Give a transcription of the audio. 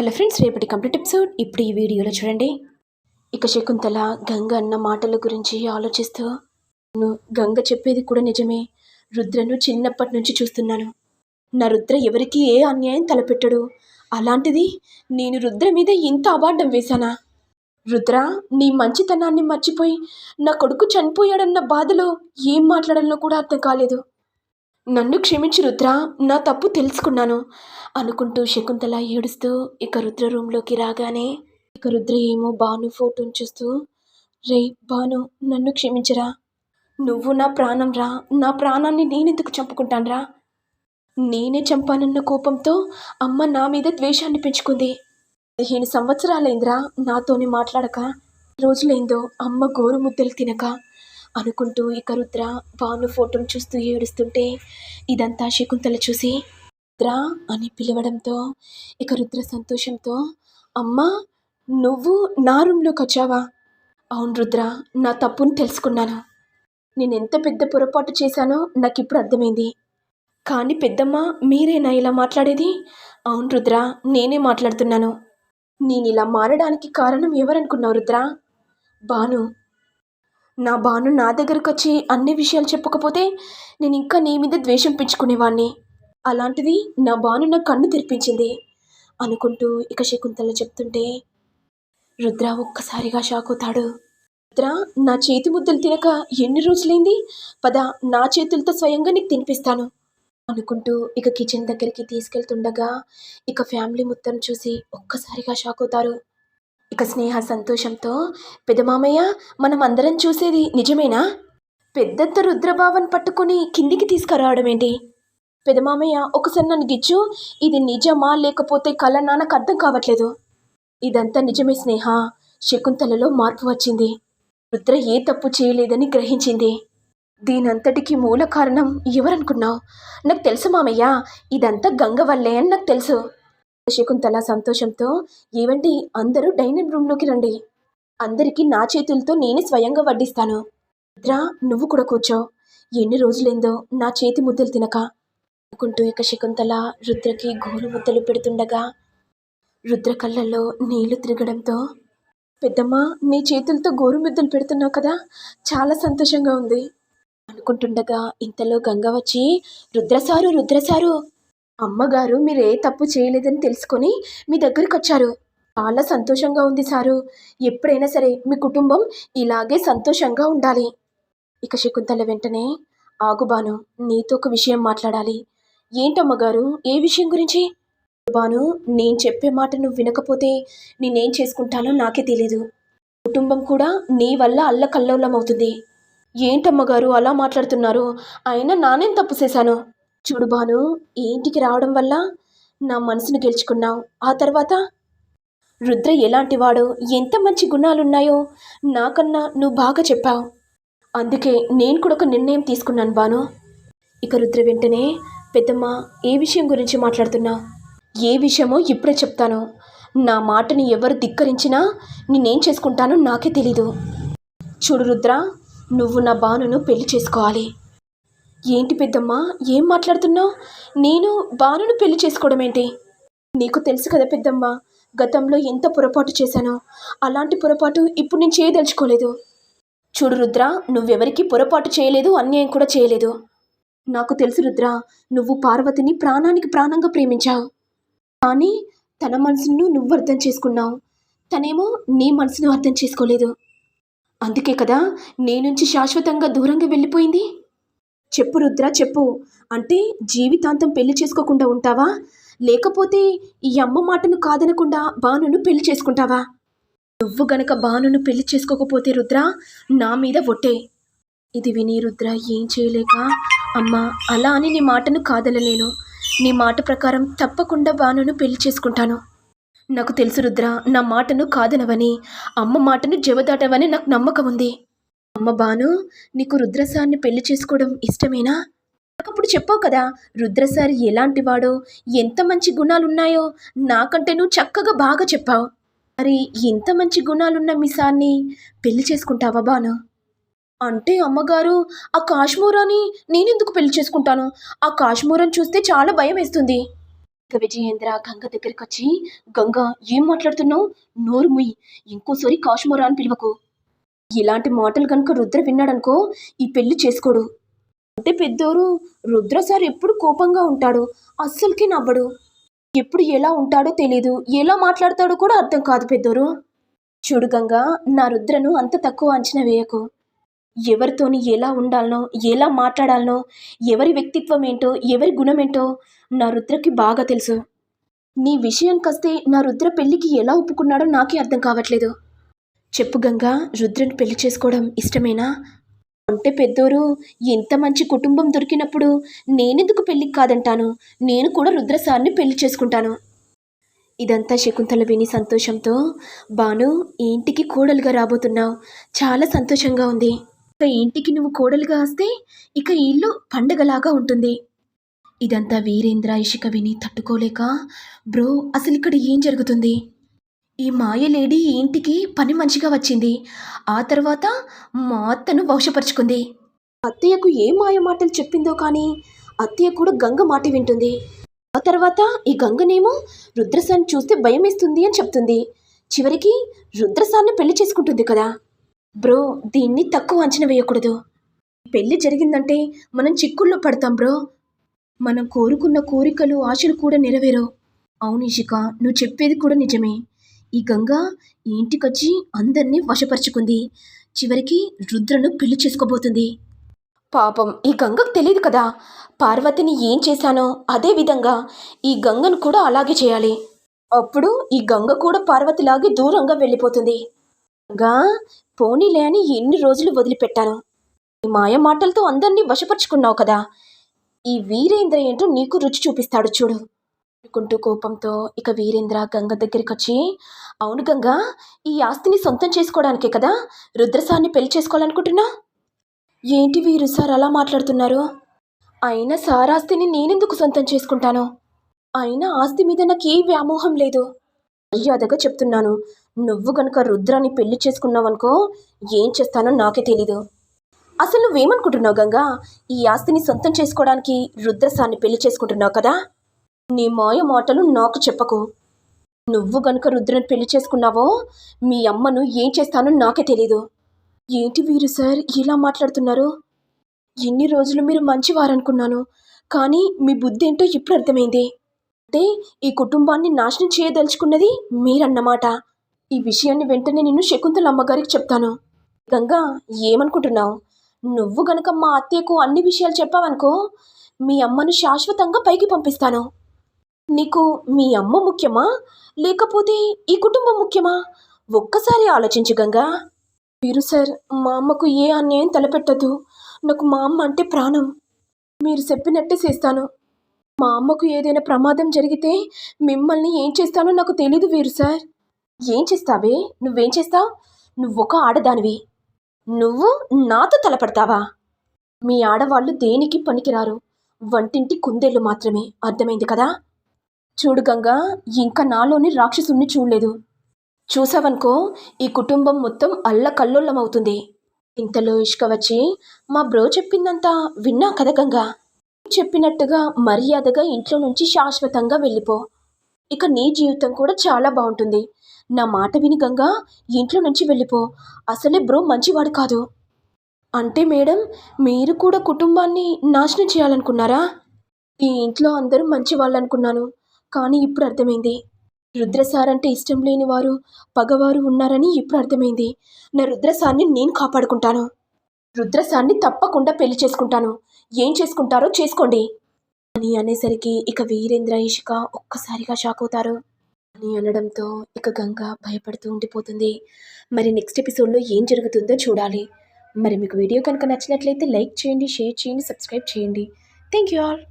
Hello friends రేపటి complete episode. ఇప్పుడు ఈ వీడియోలో చూడండి. ఇక శకుంతల గంగ అన్న మాటల గురించి ఆలోచిస్తూ నువ్వు గంగ చెప్పేది కూడా నిజమే. రుద్రను చిన్నప్పటి నుంచి చూస్తున్నాను. నా రుద్ర ఎవరికి ఏ అన్యాయం తలపెట్టడు. అలాంటిది నేను రుద్ర మీద ఇంత అబాండం వేశానా? రుద్ర నీ మంచితనాన్ని మర్చిపోయి నా కొడుకు చనిపోయాడన్న బాధలో ఏం మాట్లాడాలో కూడా అర్థం కాలేదు. నన్ను క్షమించి రుద్ర నా తప్పు తెలుసుకున్నాను అనుకుంటూ శకుంతల ఏడుస్తూ ఇక రుద్ర రూమ్లోకి రాగానే ఇక రుద్ర ఏమో భాను ఫోటోని చూస్తూ రే భాను నన్ను క్షమించరా? నువ్వు నా ప్రాణం రా నా ప్రాణాన్ని నేనెందుకు చంపుకుంటానురా నేనే చంపానన్న కోపంతో అమ్మ నా మీద ద్వేషాన్ని పెంచుకుంది. పదిహేను సంవత్సరాలైందిరా నాతోనే మాట్లాడక రోజులైందో అమ్మ గోరు ముద్దలు తినక అనుకుంటూ ఇక రుద్ర భాను ఫోటోను చూస్తూ ఏడుస్తుంటే ఇదంతా శకుంతల చూసి రుద్ర అని పిలవడంతో ఇక రుద్ర సంతోషంతో అమ్మా నువ్వు నా రూమ్లోకి వచ్చావా? అవును రుద్ర నా తప్పుని తెలుసుకున్నాను. నేను ఎంత పెద్ద పొరపాటు చేశానో నాకు ఇప్పుడు అర్థమైంది. కానీ పెద్దమ్మ మీరేనా ఇలా మాట్లాడేది? అవును రుద్ర నేనే మాట్లాడుతున్నాను. నేను ఇలా మారడానికి కారణం ఎవరనుకున్నావు రుద్ర? బాను నా బాను నా దగ్గరకు వచ్చి అన్ని విషయాలు చెప్పకపోతే నేను ఇంకా నీ మీద ద్వేషం పెంచుకునేవాణ్ణి. అలాంటిది నా బాను నా కన్ను తెరిపించింది. అనుకుంటూ ఇక శకుంతల చెప్తుంటే రుద్ర ఒక్కసారిగా షాక్ అవుతాడు. రుద్ర నా చేతి ముద్దలు తినక ఎన్ని రోజులైంది? పద నా చేతులతో స్వయంగా నీకు తినిపిస్తాను. అనుకుంటూ ఇక కిచెన్ దగ్గరికి తీసుకెళ్తుండగా ఇక ఫ్యామిలీ మొత్తం చూసి ఒక్కసారిగా షాక్ అవుతారు. ఇక స్నేహ సంతోషంతో పెదమామయ్య మనం అందరం చూసేది నిజమేనా? పెద్దంత రుద్రభావన్ పట్టుకుని కిందికి తీసుకురావడం ఏంటి? పెదమామయ్య ఒకసారి నన్ను గిచ్చు ఇది నిజమా లేకపోతే కళ నాన్నకు అర్థం కావట్లేదు. ఇదంతా నిజమే స్నేహ. శకుంతలలో మార్పు వచ్చింది. రుద్ర ఏ తప్పు చేయలేదని గ్రహించింది. దీనంతటికి మూల కారణం ఎవరనుకున్నావు? నాకు తెలుసు మామయ్య ఇదంతా గంగ వల్లే అని నాకు తెలుసు. శకుంతల సంతోషంతో ఏవండి అందరూ డైనింగ్ రూమ్లోకి రండి. అందరికీ నా చేతులతో నేనే స్వయంగా వడ్డిస్తాను. రుద్ర నువ్వు కూడా కూర్చో. ఎన్ని రోజులైందో నా చేతి ముద్దలు తినక. అనుకుంటూ ఇక శకుంతల రుద్రకి గోరు ముద్దలు పెడుతుండగా రుద్ర కళ్ళల్లో నీళ్ళు తిరగడంతో పెద్దమ్మ నీ చేతులతో గోరు ముద్దలు పెడుతున్నావు కదా చాలా సంతోషంగా ఉంది. అనుకుంటుండగా ఇంతలో గంగ వచ్చి రుద్రసారు రుద్రసారు అమ్మగారు మీరు ఏ తప్పు చేయలేదని తెలుసుకొని మీ దగ్గరికి వచ్చారు చాలా సంతోషంగా ఉంది సారు. ఎప్పుడైనా సరే మీ కుటుంబం ఇలాగే సంతోషంగా ఉండాలి. ఇక శకుంతల వెంటనే ఆగుబాను నీతో ఒక విషయం మాట్లాడాలి. ఏంటమ్మగారు ఏ విషయం గురించి? బాను నేను చెప్పే మాట నువ్వు వినకపోతే నేనేం చేసుకుంటానో నాకే తెలీదు. కుటుంబం కూడా నీ వల్ల అల్లకల్లోలం అవుతుంది ఏంటమ్మగారు అలా మాట్లాడుతున్నారు? అయినా నానేం తప్పు చేశాను? చూడు బాను ఈ ఇంటికి రావడం వల్ల నా మనసును గెలుచుకున్నావు. ఆ తర్వాత రుద్ర ఎలాంటివాడో ఎంత మంచి గుణాలున్నాయో నాకన్నా నువ్వు బాగా చెప్పావు. అందుకే నేను కూడా ఒక నిర్ణయం తీసుకున్నాను బాను ఇక రుద్ర వెంటనే పెద్దమ్మ ఏ విషయం గురించి మాట్లాడుతున్నావు ఏ విషయమో ఇప్పుడే చెప్తాను. నా మాటని ఎవరు ధిక్కరించినా నేనేం చేసుకుంటానో నాకే తెలీదు. చూడు రుద్ర నువ్వు నా బానును పెళ్ళి చేసుకోవాలి. ఏంటి పెద్దమ్మ? ఏం మాట్లాడుతున్నావు? నేను బానును పెళ్ళి చేసుకోవడం ఏంటి నీకు తెలుసు కదా పెద్దమ్మ గతంలో ఎంత పొరపాటు చేశానో. అలాంటి పొరపాటు ఇప్పుడు నేను చేయదలుచుకోలేదు. చూడు రుద్ర నువ్వెవరికి పొరపాటు చేయలేదు అన్యాయం కూడా చేయలేదు. నాకు తెలుసు రుద్ర నువ్వు పార్వతిని ప్రాణానికి ప్రాణంగా ప్రేమించావు. కానీ తన మనసును నువ్వు అర్థం చేసుకున్నావు. తనేమో నీ మనసును అర్థం చేసుకోలేదు. అందుకే కదా నీ నుంచి శాశ్వతంగా దూరంగా వెళ్ళిపోయింది? చెప్పు రుద్ర చెప్పు. అంటే జీవితాంతం పెళ్ళి చేసుకోకుండా ఉంటావా? లేకపోతే ఈ అమ్మ మాటను కాదనకుండా బానును పెళ్ళి చేసుకుంటావా? నువ్వు గనక బానును పెళ్ళి చేసుకోకపోతే రుద్ర నా మీద ఒట్టే. ఇది విని రుద్ర ఏం చేయలేక అమ్మా అలా అని నీ మాటను కాదలలేను నీ మాట ప్రకారం తప్పకుండా బానును పెళ్ళి చేసుకుంటాను. నాకు తెలుసు రుద్ర నా మాటను కాదనవని అమ్మ మాటను జవదాటవని నాకు నమ్మకం ఉంది అమ్మ బాను నీకు రుద్రసార్ని పెళ్ళి చేసుకోవడం ఇష్టమేనా? అప్పుడు చెప్పావు కదా రుద్రసారి ఎలాంటి వాడో ఎంత మంచి గుణాలున్నాయో నాకంటే నువ్వు చక్కగా బాగా చెప్పావు. మరి ఎంత మంచి గుణాలున్న మీ సార్ని పెళ్ళి చేసుకుంటావా బాను? అంటే అమ్మగారు ఆ కాశ్మూరాని నేనెందుకు పెళ్ళి చేసుకుంటాను? ఆ కాశ్మూరం చూస్తే చాలా భయం వేస్తుంది. ఇక విజయేంద్ర గంగ దగ్గరికి వచ్చి గంగ ఏం మాట్లాడుతున్నావు? నోరు ముయ్యి ఇంకోసారి కాశ్మోరా అని పిలువకు. ఇలాంటి మాటలు కనుక రుద్ర విన్నాడనుకో ఈ పెళ్ళి చేసుకోడు. అంటే పెద్దోరు రుద్ర సార్ ఎప్పుడు కోపంగా ఉంటాడు? అస్సలకి నవ్వడు. ఎప్పుడు ఎలా ఉంటాడో తెలీదు. ఎలా మాట్లాడతాడో కూడా అర్థం కాదు పెద్దోరు. చూడు గంగా నా రుద్రను అంత తక్కువ అంచనా వేయకు. ఎవరితోని ఎలా ఉండాలనో ఎలా మాట్లాడాలనో ఎవరి వ్యక్తిత్వం ఏంటో ఎవరి గుణమేంటో నా రుద్రకి బాగా తెలుసు. నీ విషయానికొస్తే నా రుద్ర పెళ్ళికి ఎలా ఒప్పుకున్నాడో నాకే అర్థం కావట్లేదు. చెప్పు గంగా రుద్రని పెళ్ళి చేసుకోవడం ఇష్టమేనా? అంటే పెద్దోరు ఎంత మంచి కుటుంబం దొరికినప్పుడు నేనెందుకు పెళ్ళికి కాదంటాను? నేను కూడా రుద్రసారిని పెళ్ళి చేసుకుంటాను. ఇదంతా శకుంతల విని సంతోషంతో బాను ఈ ఇంటికి కోడలుగా రాబోతున్నావు. చాలా సంతోషంగా ఉంది. ఇక ఇంటికి నువ్వు కోడలుగా వస్తే ఇక ఇల్లు పండగలాగా ఉంటుంది. ఇదంతా వీరేంద్ర ఇషిక విని తట్టుకోలేక బ్రో అసలు ఇక్కడ ఏం జరుగుతుంది? ఈ మాయలేడీ ఈ ఇంటికి పని మంచిగా వచ్చింది. ఆ తర్వాత మా అత్తను వశపరుచుకుంది. అత్తయ్యకు ఏ మాయ మాటలు చెప్పిందో కానీ అత్తయ్య కూడా గంగ మాట వింటుంది. ఆ తర్వాత ఈ గంగనేమో రుద్రసాన్ని చూస్తే భయం వేస్తుంది అని చెప్తుంది. చివరికి రుద్రసాన్ని పెళ్ళి చేసుకుంటుంది కదా. బ్రో దీన్ని తక్కువ అంచనా వేయకూడదు. పెళ్ళి జరిగిందంటే మనం చిక్కుల్లో పడతాం బ్రో. మనం కోరుకున్న కోరికలు ఆశలు కూడా నెరవేరవు. అవును ఇషిక నువ్వు చెప్పేది కూడా నిజమే. ఈ గంగ ఇంటికొచ్చి అందరినీ వశపరుచుకుంది. చివరికి రుద్రను పెళ్ళి చేసుకోబోతుంది. పాపం ఈ గంగకు తెలియదు కదా. పార్వతిని ఏం చేశానో అదే విధంగా ఈ గంగను కూడా అలాగే చేయాలి. అప్పుడు ఈ గంగ కూడా పార్వతిలాగే దూరంగా వెళ్ళిపోతుంది. గా పోనీలే అని ఎన్ని రోజులు వదిలిపెట్టాను. ఈ మాయ మాటలతో అందరినీ వశపరుచుకున్నావు కదా. ఈ వీరేంద్ర ఏంటో నీకు రుచి చూపిస్తాడు చూడు. అనుకుంటూ కోపంతో ఇక వీరేంద్ర గంగ దగ్గరికి వచ్చి అవును గంగ ఈ ఆస్తిని సొంతం చేసుకోవడానికే కదా? రుద్రసాన్ని పెళ్ళి చేసుకోవాలనుకుంటున్నా? ఏంటి వీరు సార్ అలా మాట్లాడుతున్నారు? అయినా సార్ ఆస్తిని నేనెందుకు సొంతం చేసుకుంటాను? అయినా ఆస్తి మీద నాకు ఏ వ్యామోహం లేదు. మర్యాదగా చెప్తున్నాను. నువ్వు గనుక రుద్రాన్ని పెళ్ళి చేసుకున్నావనుకో ఏం చేస్తానో నాకే తెలీదు. అసలు నువ్వేమనుకుంటున్నావు గంగా? ఈ ఆస్తిని సొంతం చేసుకోవడానికి రుద్రసాన్ని పెళ్ళి చేసుకుంటున్నావు కదా? నీ మాయ మాటలు నాకు చెప్పకు. నువ్వు గనుక రుద్రని పెళ్ళి చేసుకున్నావో మీ అమ్మను ఏం చేస్తానో నాకే తెలీదు. ఏంటి వీరు సార్ ఇలా మాట్లాడుతున్నారు? ఎన్ని రోజులు మీరు మంచివారనుకున్నాను కానీ మీ బుద్ధి ఏంటో ఇప్పుడు అర్థమైంది. అంటే ఈ కుటుంబాన్ని నాశనం చేయదలుచుకున్నది మీరన్నమాట. ఈ విషయాన్ని వెంటనే నేను శకుంతల అమ్మగారికి చెప్తాను. గంగా ఏమనుకుంటున్నావు? నువ్వు గనక మా అత్తయ్యకు అన్ని విషయాలు చెప్పావనుకో మీ అమ్మను శాశ్వతంగా పైకి పంపిస్తాను. నీకు మీ అమ్మ ముఖ్యమా? లేకపోతే ఈ కుటుంబం ముఖ్యమా? ఒక్కసారి ఆలోచించు గంగా. మీరు సార్ మా అమ్మకు ఏ అన్యాయం తలపెట్టద్దు నాకు మా అమ్మ అంటే ప్రాణం. మీరు చెప్పినట్టే చేస్తాను. మా అమ్మకు ఏదైనా ప్రమాదం జరిగితే మిమ్మల్ని ఏం చేస్తానో నాకు తెలీదు వీరు సార్. ఏం చేస్తావే? నువ్వేం చేస్తావు? నువ్వొక ఆడదానివి. నువ్వు నాతో తలపడతావా? మీ ఆడవాళ్ళు దేనికి పనికిరారు? వంటింటి కుందేళ్ళు మాత్రమే. అర్థమైంది కదా? చూడు గంగా ఇంకా నాలోని రాక్షసుణ్ణి చూడలేదు. చూసావనుకో ఈ కుటుంబం మొత్తం అల్లకల్లోలం అవుతుంది ఇంతలో ఇష్క వచ్చి మా బ్రో చెప్పిందంతా విన్నా కదా గంగా? చెప్పినట్టుగా మర్యాదగా ఇంట్లో నుంచి శాశ్వతంగా వెళ్ళిపో. ఇక నీ జీవితం కూడా చాలా బాగుంటుంది. నా మాట విని గంగా ఇంట్లో నుంచి వెళ్ళిపో. అసలే బ్రో మంచివాడు కాదు. అంటే మేడం మీరు కూడా కుటుంబాన్ని నాశనం చేయాలనుకున్నారా? ఈ ఇంట్లో అందరూ మంచి వాళ్ళు అనుకున్నాను కానీ ఇప్పుడు అర్థమైంది. రుద్రసార్ అంటే ఇష్టం లేని వారు పగవారు ఉన్నారని ఇప్పుడు అర్థమైంది. నా రుద్రసార్ని నేను కాపాడుకుంటాను. రుద్రసార్ని తప్పకుండా పెళ్ళి చేసుకుంటాను. ఏం చేసుకుంటారో చేసుకోండి. అని అనేసరికి ఇక వీరేంద్ర ఇషిక ఒక్కసారిగా షాక్ అవుతారు. అని అనడంతో ఇక గంగ భయపడుతూ ఉండిపోతుంది. మరి నెక్స్ట్ ఎపిసోడ్లో ఏం జరుగుతుందో చూడాలి. మరి మీకు వీడియో కనుక నచ్చినట్లయితే లైక్ చేయండి షేర్ చేయండి సబ్స్క్రైబ్ చేయండి. Thank you all.